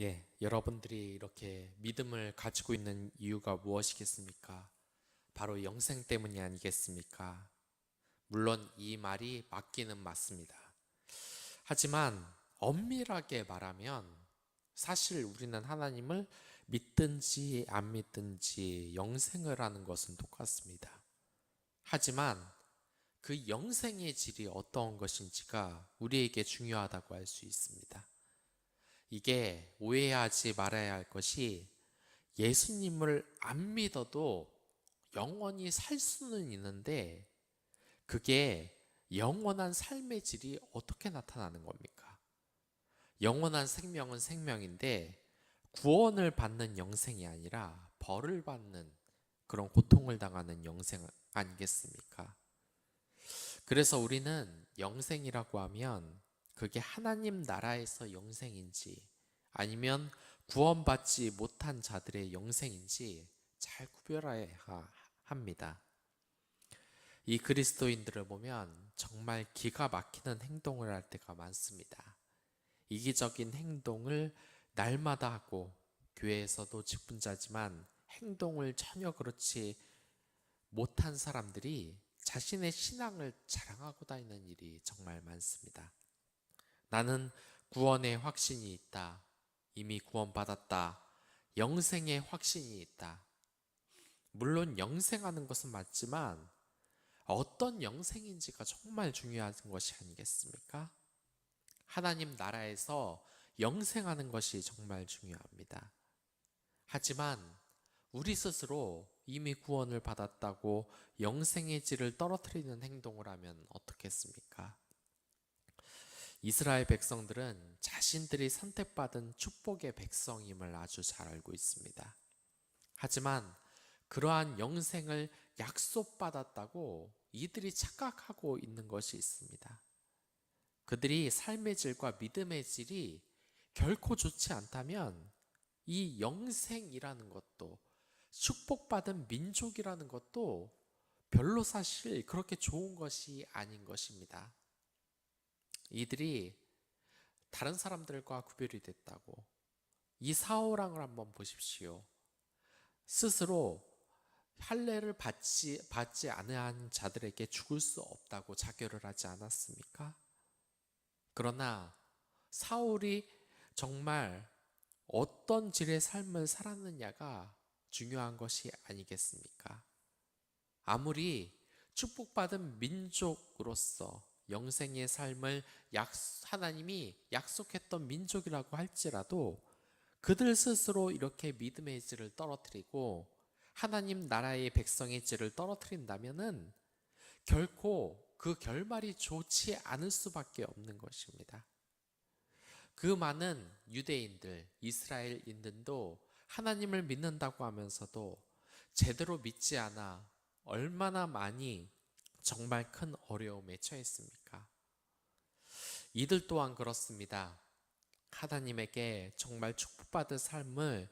예, 여러분들이 이렇게 믿음을 가지고 있는 이유가 무엇이겠습니까? 바로 영생 때문이 아니겠습니까? 물론 이 말이 맞기는 맞습니다. 하지만 엄밀하게 말하면 사실 우리는 하나님을 믿든지 안 믿든지 영생을 하는 것은 똑같습니다. 하지만 그 영생의 질이 어떤 것인지가 우리에게 중요하다고 할 수 있습니다. 이게 오해하지 말아야 할 것이 예수님을 안 믿어도 영원히 살 수는 있는데 그게 영원한 삶의 질이 어떻게 나타나는 겁니까? 영원한 생명은 생명인데 구원을 받는 영생이 아니라 벌을 받는 그런 고통을 당하는 영생 아니겠습니까? 그래서 우리는 영생이라고 하면 그게 하나님 나라에서 영생인지 아니면 구원받지 못한 자들의 영생인지 잘 구별해야 합니다. 이 그리스도인들을 보면 정말 기가 막히는 행동을 할 때가 많습니다. 이기적인 행동을 날마다 하고 교회에서도 직분자지만 행동을 전혀 그렇지 못한 사람들이 자신의 신앙을 자랑하고 다니는 일이 정말 많습니다. 나는 구원의 확신이 있다. 이미 구원받았다. 영생의 확신이 있다. 물론 영생하는 것은 맞지만 어떤 영생인지가 정말 중요한 것이 아니겠습니까? 하나님 나라에서 영생하는 것이 정말 중요합니다. 하지만 우리 스스로 이미 구원을 받았다고 영생의 질을 떨어뜨리는 행동을 하면 어떻겠습니까? 이스라엘 백성들은 자신들이 선택받은 축복의 백성임을 아주 잘 알고 있습니다. 하지만 그러한 영생을 약속받았다고 이들이 착각하고 있는 것이 있습니다. 그들이 삶의 질과 믿음의 질이 결코 좋지 않다면 이 영생이라는 것도 축복받은 민족이라는 것도 별로 사실 그렇게 좋은 것이 아닌 것입니다. 이들이 다른 사람들과 구별이 됐다고 이 사오랑을 한번 보십시오. 스스로 할례를 받지 받지 않은 자들에게 죽을 수 없다고 자결을 하지 않았습니까? 그러나 사울이 정말 어떤 질의 삶을 살았느냐가 중요한 것이 아니겠습니까? 아무리 축복받은 민족으로서 영생의 삶을 약, 하나님이 약속했던 민족이라고 할지라도 그들 스스로 이렇게 믿음의 질을 떨어뜨리고 하나님 나라의 백성의 질을 떨어뜨린다면은 결코 그 결말이 좋지 않을 수밖에 없는 것입니다. 그 많은 유대인들, 이스라엘인들도 하나님을 믿는다고 하면서도 제대로 믿지 않아 얼마나 많이 정말 큰 어려움에 처했습니까? 이들 또한 그렇습니다. 하나님에게 정말 축복받은 삶을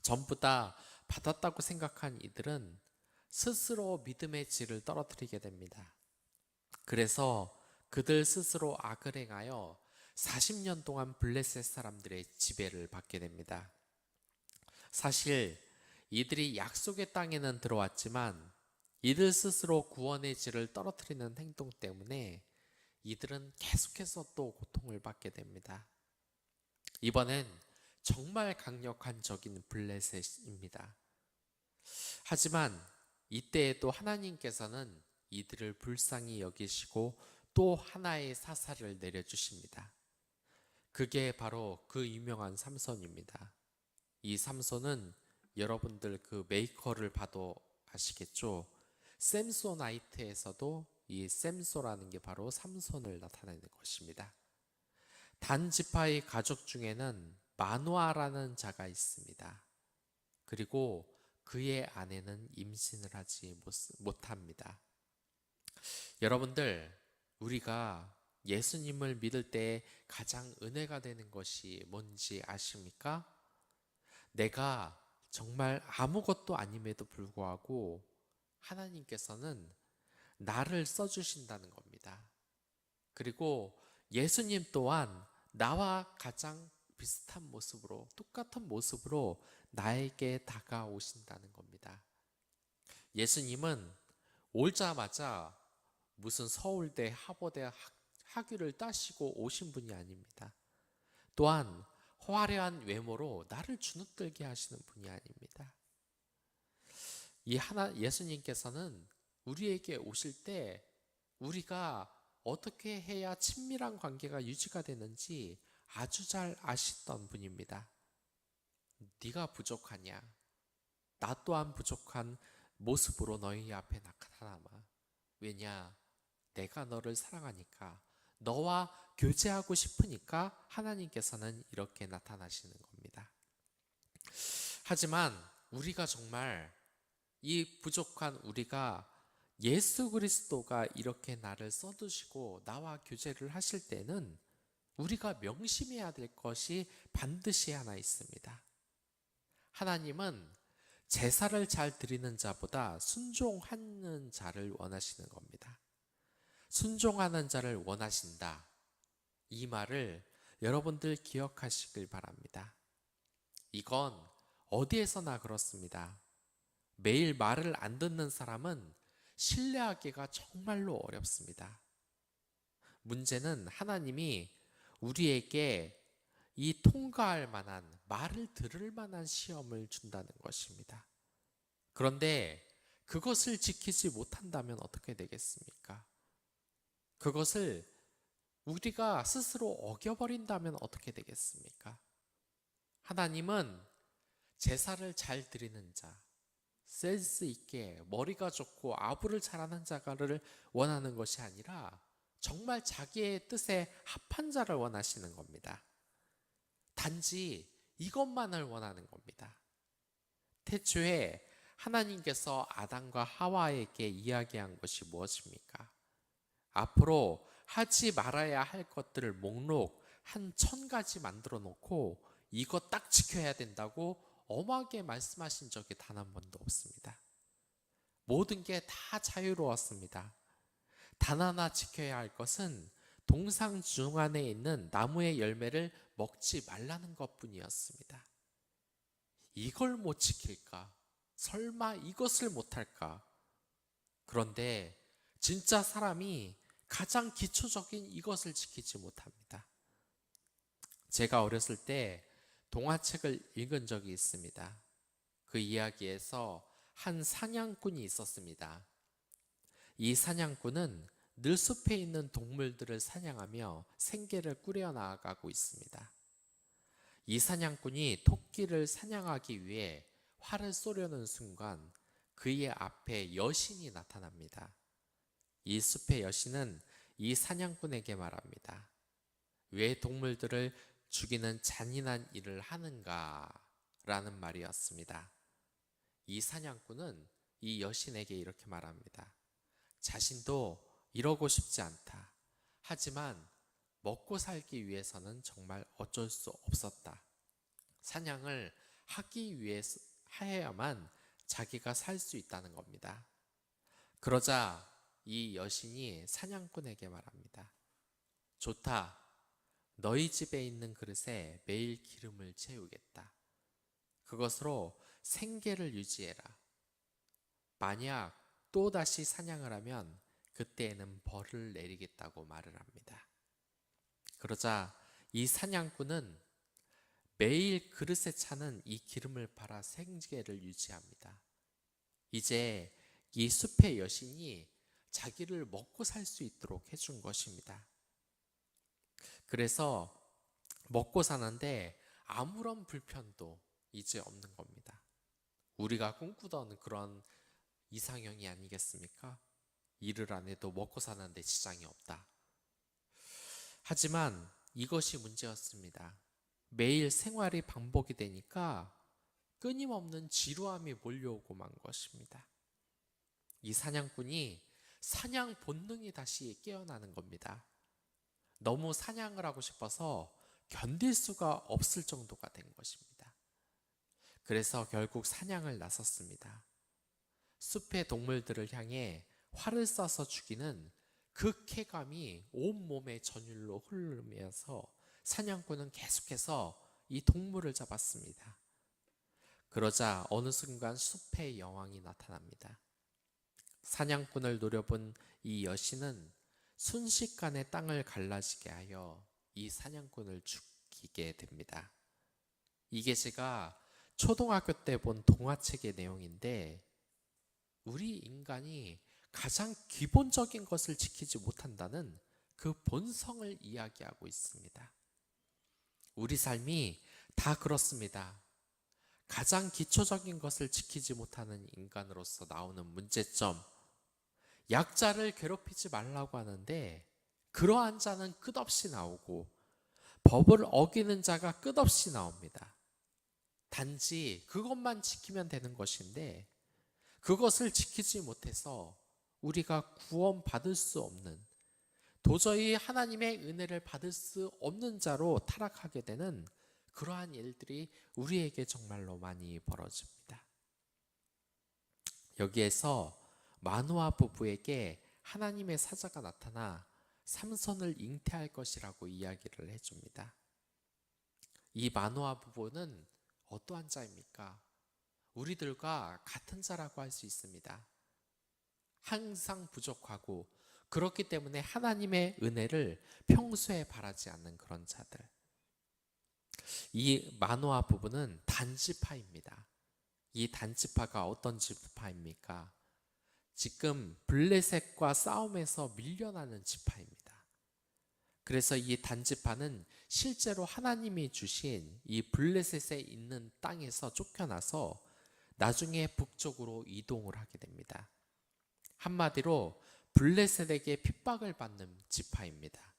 전부 다 받았다고 생각한 이들은 스스로 믿음의 질을 떨어뜨리게 됩니다. 그래서 그들 스스로 악을 행하여 40년 동안 블레셋 사람들의 지배를 받게 됩니다. 사실 이들이 약속의 땅에는 들어왔지만 이들 스스로 구원의 질을 떨어뜨리는 행동 때문에 이들은 계속해서 또 고통을 받게 됩니다. 이번엔 정말 강력한 적인 블레셋입니다. 하지만 이때에도 하나님께서는 이들을 불쌍히 여기시고 또 하나의 사사를 내려주십니다. 그게 바로 그 유명한 삼손입니다. 이 삼손은 여러분들 그 메이커를 봐도 아시겠죠? 샘소나이트에서도 이 샘소라는 게 바로 삼손을 나타내는 것입니다. 단 지파의 가족 중에는 마누아라는 자가 있습니다. 그리고 그의 아내는 임신을 하지 못합니다. 여러분들, 우리가 예수님을 믿을 때 가장 은혜가 되는 것이 뭔지 아십니까? 내가 정말 아무것도 아님에도 불구하고 하나님께서는 나를 써주신다는 겁니다. 그리고 예수님 또한 나와 가장 비슷한 모습으로 똑같은 모습으로 나에게 다가오신다는 겁니다. 예수님은 오자마자 무슨 서울대, 하버대 학, 학위를 따시고 오신 분이 아닙니다. 또한 화려한 외모로 나를 주눅들게 하시는 분이 아닙니다. 이 하나 예수님께서는 우리에게 오실 때 우리가 어떻게 해야 친밀한 관계가 유지가 되는지 아주 잘 아시던 분입니다. 네가 부족하냐? 나 또한 부족한 모습으로 너희 앞에 나타나마. 왜냐? 내가 너를 사랑하니까 너와 교제하고 싶으니까 하나님께서는 이렇게 나타나시는 겁니다. 하지만 우리가 정말 이 부족한 우리가 예수 그리스도가 이렇게 나를 써두시고 나와 교제를 하실 때는 우리가 명심해야 될 것이 반드시 하나 있습니다. 하나님은 제사를 잘 드리는 자보다 순종하는 자를 원하시는 겁니다. 순종하는 자를 원하신다. 이 말을 여러분들 기억하시길 바랍니다. 이건 어디에서나 그렇습니다. 매일 말을 안 듣는 사람은 신뢰하기가 정말로 어렵습니다. 문제는 하나님이 우리에게 이 통과할 만한 말을 들을 만한 시험을 준다는 것입니다. 그런데 그것을 지키지 못한다면 어떻게 되겠습니까? 그것을 우리가 스스로 어겨버린다면 어떻게 되겠습니까? 하나님은 제사를 잘 드리는 자, 센스 있게 머리가 좋고 아부를 잘하는 자가를 원하는 것이 아니라 정말 자기의 뜻에 합한 자를 원하시는 겁니다. 단지 이것만을 원하는 겁니다. 태초에 하나님께서 아담과 하와에게 이야기한 것이 무엇입니까? 앞으로 하지 말아야 할 것들을 목록 한 천 가지 만들어 놓고 이거 딱 지켜야 된다고 엄하게 말씀하신 적이 단 한 번도 없습니다. 모든 게 다 자유로웠습니다. 단 하나 지켜야 할 것은 동상 중안에 있는 나무의 열매를 먹지 말라는 것 뿐이었습니다. 이걸 못 지킬까? 설마 이것을 못할까? 그런데 진짜 사람이 가장 기초적인 이것을 지키지 못합니다. 제가 어렸을 때 동화책을 읽은 적이 있습니다. 그 이야기에서 한 사냥꾼이 있었습니다. 이 사냥꾼은 늘 숲에 있는 동물들을 사냥하며 생계를 꾸려 나가고 있습니다. 이 사냥꾼이 토끼를 사냥하기 위해 활을 쏘려는 순간 그의 앞에 여신이 나타납니다. 이 숲의 여신은 이 사냥꾼에게 말합니다. 왜 동물들을 죽이는 잔인한 일을 하는가? 라는 말이었습니다. 이 사냥꾼은 이 여신에게 이렇게 말합니다. 자신도 이러고 싶지 않다. 하지만 먹고 살기 위해서는 정말 어쩔 수 없었다. 사냥을 하기 위해서 하야만 자기가 살 수 있다는 겁니다. 그러자 이 여신이 사냥꾼에게 말합니다. 좋다. 너희 집에 있는 그릇에 매일 기름을 채우겠다. 그것으로 생계를 유지해라. 만약 또다시 사냥을 하면 그때에는 벌을 내리겠다고 말을 합니다. 그러자 이 사냥꾼은 매일 그릇에 차는 이 기름을 팔아 생계를 유지합니다. 이제 이 숲의 여신이 자기를 먹고 살 수 있도록 해준 것입니다. 그래서 먹고 사는데 아무런 불편도 이제 없는 겁니다. 우리가 꿈꾸던 그런 이상형이 아니겠습니까? 일을 안 해도 먹고 사는데 지장이 없다. 하지만 이것이 문제였습니다. 매일 생활이 반복이 되니까 끊임없는 지루함이 몰려오고 만 것입니다. 이 사냥꾼이 사냥 본능이 다시 깨어나는 겁니다. 너무 사냥을 하고 싶어서 견딜 수가 없을 정도가 된 것입니다. 그래서 결국 사냥을 나섰습니다. 숲의 동물들을 향해 활을 쏴서 죽이는 그 쾌감이 온몸에 전율로 흐르면서 사냥꾼은 계속해서 이 동물을 잡았습니다. 그러자 어느 순간 숲의 여왕이 나타납니다. 사냥꾼을 노려본 이 여신은 순식간에 땅을 갈라지게 하여 이 사냥꾼을 죽이게 됩니다. 이게 제가 초등학교 때 본 동화책의 내용인데 우리 인간이 가장 기본적인 것을 지키지 못한다는 그 본성을 이야기하고 있습니다. 우리 삶이 다 그렇습니다. 가장 기초적인 것을 지키지 못하는 인간으로서 나오는 문제점, 약자를 괴롭히지 말라고 하는데 그러한 자는 끝없이 나오고 법을 어기는 자가 끝없이 나옵니다. 단지 그것만 지키면 되는 것인데 그것을 지키지 못해서 우리가 구원받을 수 없는 도저히 하나님의 은혜를 받을 수 없는 자로 타락하게 되는 그러한 일들이 우리에게 정말로 많이 벌어집니다. 여기에서 마누아 부부에게 하나님의 사자가 나타나 삼손을 잉태할 것이라고 이야기를 해줍니다. 이 마누아 부부는 어떠한 자입니까? 우리들과 같은 자라고 할 수 있습니다. 항상 부족하고 그렇기 때문에 하나님의 은혜를 평소에 바라지 않는 그런 자들. 이 마노아 부부는 단지파입니다. 이 단지파가 어떤 지파입니까? 지금 블레셋과 싸움에서 밀려나는 지파입니다. 그래서 이 단지파는 실제로 하나님이 주신 이 블레셋에 있는 땅에서 쫓겨나서 나중에 북쪽으로 이동을 하게 됩니다. 한마디로 블레셋에게 핍박을 받는 지파입니다.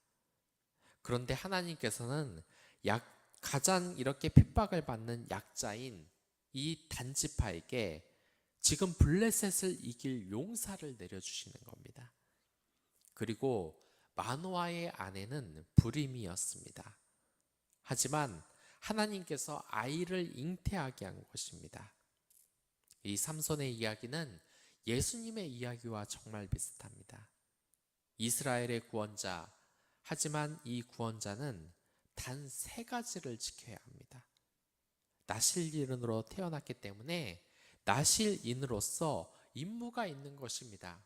그런데 하나님께서는 약 가장 이렇게 핍박을 받는 약자인 이 단지파에게 지금 블레셋을 이길 용사를 내려주시는 겁니다. 그리고 마노아의 아내는 불임이었습니다. 하지만 하나님께서 아이를 잉태하게 한 것입니다. 이 삼손의 이야기는 예수님의 이야기와 정말 비슷합니다. 이스라엘의 구원자, 하지만 이 구원자는 단 세 가지를 지켜야 합니다. 나실인으로 태어났기 때문에 나실인으로서 임무가 있는 것입니다.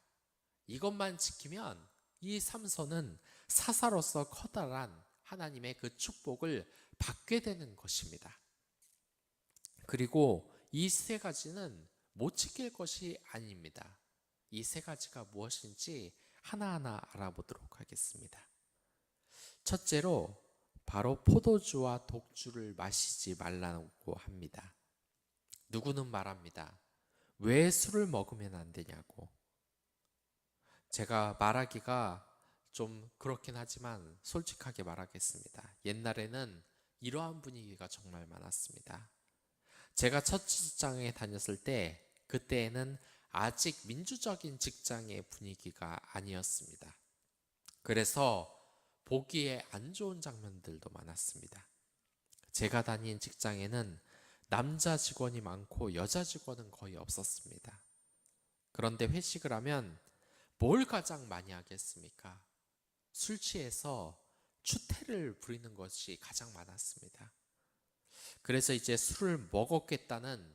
이것만 지키면 이 삼손은 사사로서 커다란 하나님의 그 축복을 받게 되는 것입니다. 그리고 이 세 가지는 못 지킬 것이 아닙니다. 이 세 가지가 무엇인지 하나하나 알아보도록 하겠습니다. 첫째로 바로 포도주와 독주를 마시지 말라고 합니다. 누구는 말합니다. 왜 술을 먹으면 안 되냐고. 제가 말하기가 좀 그렇긴 하지만 솔직하게 말하겠습니다. 옛날에는 이러한 분위기가 정말 많았습니다. 제가 첫 직장에 다녔을 때 그때에는 아직 민주적인 직장의 분위기가 아니었습니다. 그래서 보기에 안 좋은 장면들도 많았습니다. 제가 다닌 직장에는 남자 직원이 많고 여자 직원은 거의 없었습니다. 그런데 회식을 하면 뭘 가장 많이 하겠습니까? 술 취해서 추태를 부리는 것이 가장 많았습니다. 그래서 이제 술을 먹었겠다는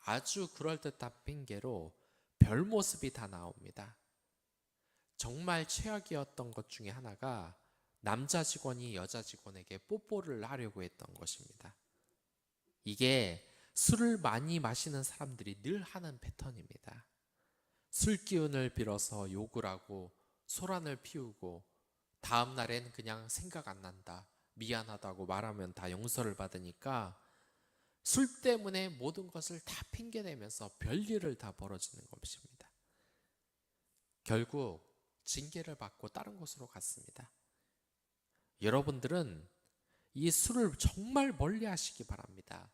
아주 그럴듯한 핑계로 별 모습이 다 나옵니다. 정말 최악이었던 것 중에 하나가 남자 직원이 여자 직원에게 뽀뽀를 하려고 했던 것입니다. 이게 술을 많이 마시는 사람들이 늘 하는 패턴입니다. 술 기운을 빌어서 욕을 하고 소란을 피우고 다음 날엔 그냥 생각 안 난다. 미안하다고 말하면 다 용서를 받으니까 술 때문에 모든 것을 다 핑계내면서 별일을 다 벌어지는 것입니다. 결국 징계를 받고 다른 곳으로 갔습니다. 여러분들은 이 술을 정말 멀리 하시기 바랍니다.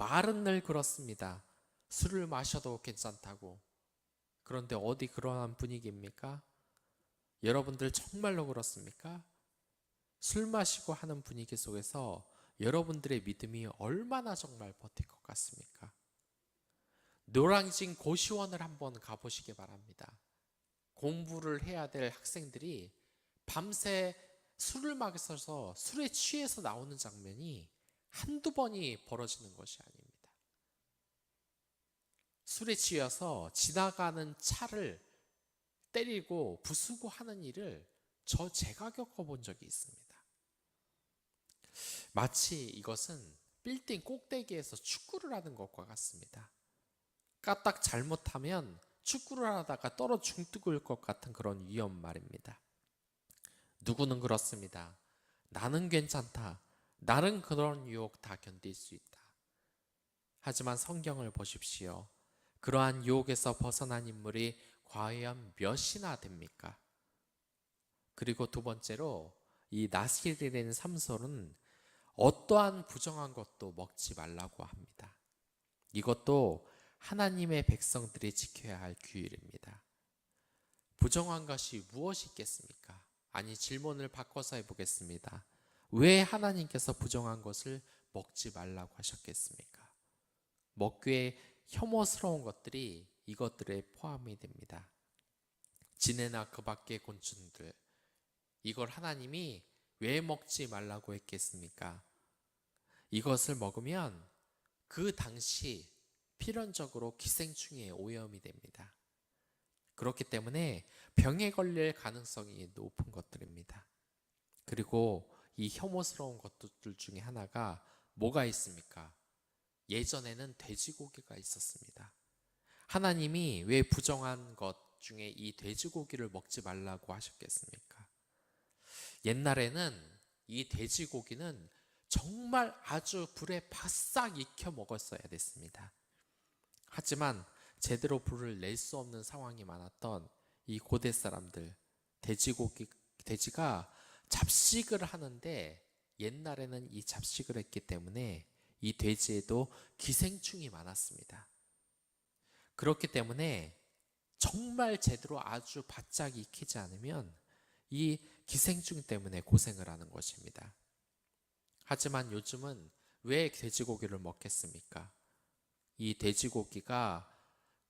말은 늘 그렇습니다. 술을 마셔도 괜찮다고. 그런데 어디 그러한 분위기입니까? 여러분들 정말로 그렇습니까? 술 마시고 하는 분위기 속에서 여러분들의 믿음이 얼마나 정말 버틸 것 같습니까? 노량진 고시원을 한번 가보시기 바랍니다. 공부를 해야 될 학생들이 밤새 술을 마셔서 술에 취해서 나오는 장면이 한두 번이 벌어지는 것이 아닙니다. 술에 취해서 지나가는 차를 때리고 부수고 하는 일을 저 제가 겪어본 적이 있습니다. 마치 이것은 빌딩 꼭대기에서 축구를 하는 것과 같습니다. 까딱 잘못하면 축구를 하다가 떨어 죽을 것 같은 그런 위험 말입니다. 누구는 그렇습니다. 나는 괜찮다. 나는 그런 유혹 다 견딜 수 있다. 하지만 성경을 보십시오. 그러한 유혹에서 벗어난 인물이 과연 몇이나 됩니까? 그리고 두 번째로 이 나실이라는 삼솔은 어떠한 부정한 것도 먹지 말라고 합니다. 이것도 하나님의 백성들이 지켜야 할 규율입니다. 부정한 것이 무엇이 있겠습니까? 아니 질문을 바꿔서 해보겠습니다. 왜 하나님께서 부정한 것을 먹지 말라고 하셨겠습니까? 먹기에 혐오스러운 것들이 이것들에 포함이 됩니다. 지네나 그 밖의 곤충들 이걸 하나님이 왜 먹지 말라고 했겠습니까? 이것을 먹으면 그 당시 필연적으로 기생충에 오염이 됩니다. 그렇기 때문에 병에 걸릴 가능성이 높은 것들입니다. 그리고 이 혐오스러운 것들 중에 하나가 뭐가 있습니까? 예전에는 돼지고기가 있었습니다. 하나님이 왜 부정한 것 중에 이 돼지고기를 먹지 말라고 하셨겠습니까? 옛날에는 이 돼지고기는 정말 아주 불에 바싹 익혀 먹었어야 됐습니다. 하지만 제대로 불을 낼 수 없는 상황이 많았던 이 고대 사람들 돼지고기 돼지가 잡식을 하는데 옛날에는 이 잡식을 했기 때문에 이 돼지에도 기생충이 많았습니다. 그렇기 때문에 정말 제대로 아주 바짝 익히지 않으면 이 기생충 때문에 고생을 하는 것입니다. 하지만 요즘은 왜 돼지고기를 먹겠습니까? 이 돼지고기가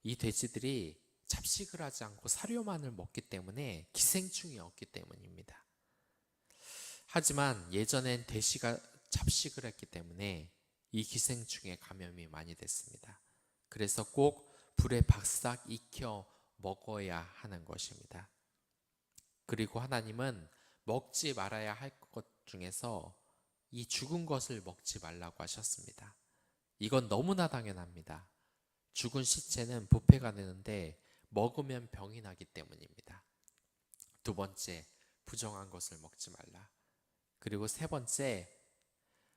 이 돼지들이 잡식을 하지 않고 사료만을 먹기 때문에 기생충이 없기 때문입니다. 하지만 예전엔 돼지가 잡식을 했기 때문에 이 기생충에 감염이 많이 됐습니다. 그래서 꼭 불에 박싹 익혀 먹어야 하는 것입니다. 그리고 하나님은 먹지 말아야 할 것 중에서 이 죽은 것을 먹지 말라고 하셨습니다. 이건 너무나 당연합니다. 죽은 시체는 부패가 되는데 먹으면 병이 나기 때문입니다. 두 번째, 부정한 것을 먹지 말라. 그리고 세 번째,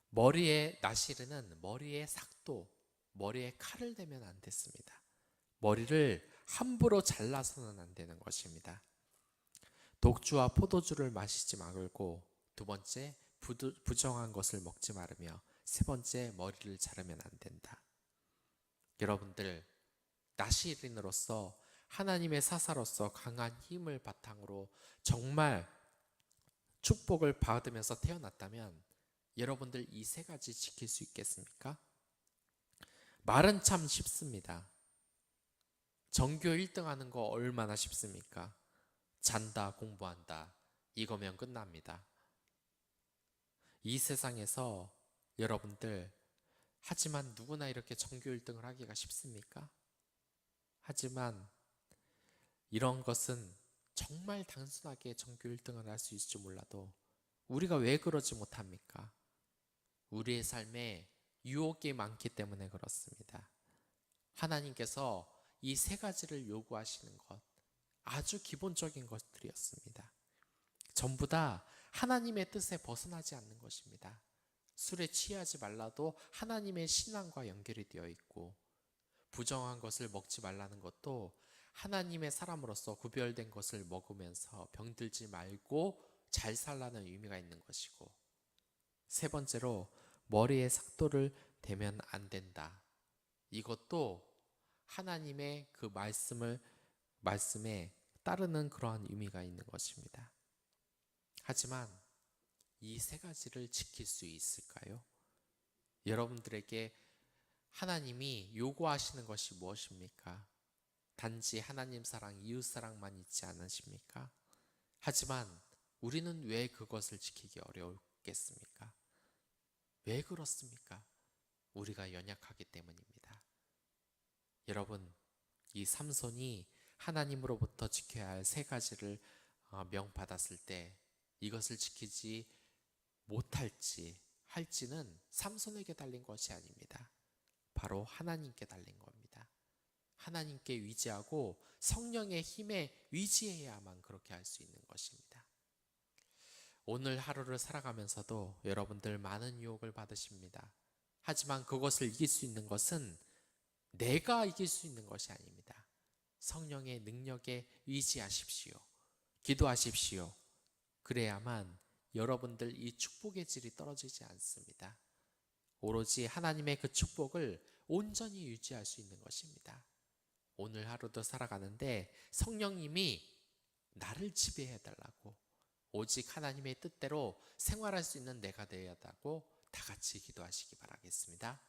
머리에 나시르는 머리에 삭도, 머리에 칼을 대면 안 됐습니다. 머리를 함부로 잘라서는 안 되는 것입니다. 독주와 포도주를 마시지 말고 두 번째 부두, 부정한 것을 먹지 말으며 세 번째 머리를 자르면 안 된다. 여러분들 나시린으로서 하나님의 사사로서 강한 힘을 바탕으로 정말 축복을 받으면서 태어났다면 여러분들 이 세 가지 지킬 수 있겠습니까? 말은 참 쉽습니다. 전교 1등 하는 거 얼마나 쉽습니까? 잔다, 공부한다. 이거면 끝납니다. 이 세상에서 여러분들, 하지만 누구나 이렇게 전교 1등을 하기가 쉽습니까? 하지만 이런 것은 정말 단순하게 전교 1등을 할 수 있을지 몰라도 우리가 왜 그러지 못합니까? 우리의 삶에 유혹이 많기 때문에 그렇습니다. 하나님께서 이 세 가지를 요구하시는 것, 아주 기본적인 것들이었습니다. 전부 다 하나님의 뜻에 벗어나지 않는 것입니다. 술에 취하지 말라도 하나님의 신앙과 연결이 되어 있고, 부정한 것을 먹지 말라는 것도 하나님의 사람으로서 구별된 것을 먹으면서 병들지 말고 잘 살라는 의미가 있는 것이고, 세 번째로 머리에 삭도를 대면 안 된다. 이것도 하나님의 그 말씀을 말씀에 따르는 그러한 의미가 있는 것입니다. 하지만 이 세 가지를 지킬 수 있을까요? 여러분들에게 하나님이 요구하시는 것이 무엇입니까? 단지 하나님 사랑, 이웃 사랑만 있지 않으십니까? 하지만 우리는 왜 그것을 지키기 어려웠겠습니까? 왜 그렇습니까? 우리가 연약하기 때문입니다. 여러분, 이 삼손이 하나님으로부터 지켜야 할 세 가지를 어, 명받았을 때 이것을 지키지 못할지 할지는 삼손에게 달린 것이 아닙니다. 바로 하나님께 달린 겁니다. 하나님께 위지하고 성령의 힘에 위지해야만 그렇게 할 수 있는 것입니다. 오늘 하루를 살아가면서도 여러분들 많은 유혹을 받으십니다. 하지만 그것을 이길 수 있는 것은 내가 이길 수 있는 것이 아닙니다. 성령의 능력에 위지하십시오. 기도하십시오. 그래야만 여러분들 이 축복의 질이 떨어지지 않습니다. 오로지 하나님의 그 축복을 온전히 유지할 수 있는 것입니다. 오늘 하루도 살아가는데 성령님이 나를 지배해 달라고 오직 하나님의 뜻대로 생활할 수 있는 내가 되어야 한다고 다 같이 기도하시기 바라겠습니다.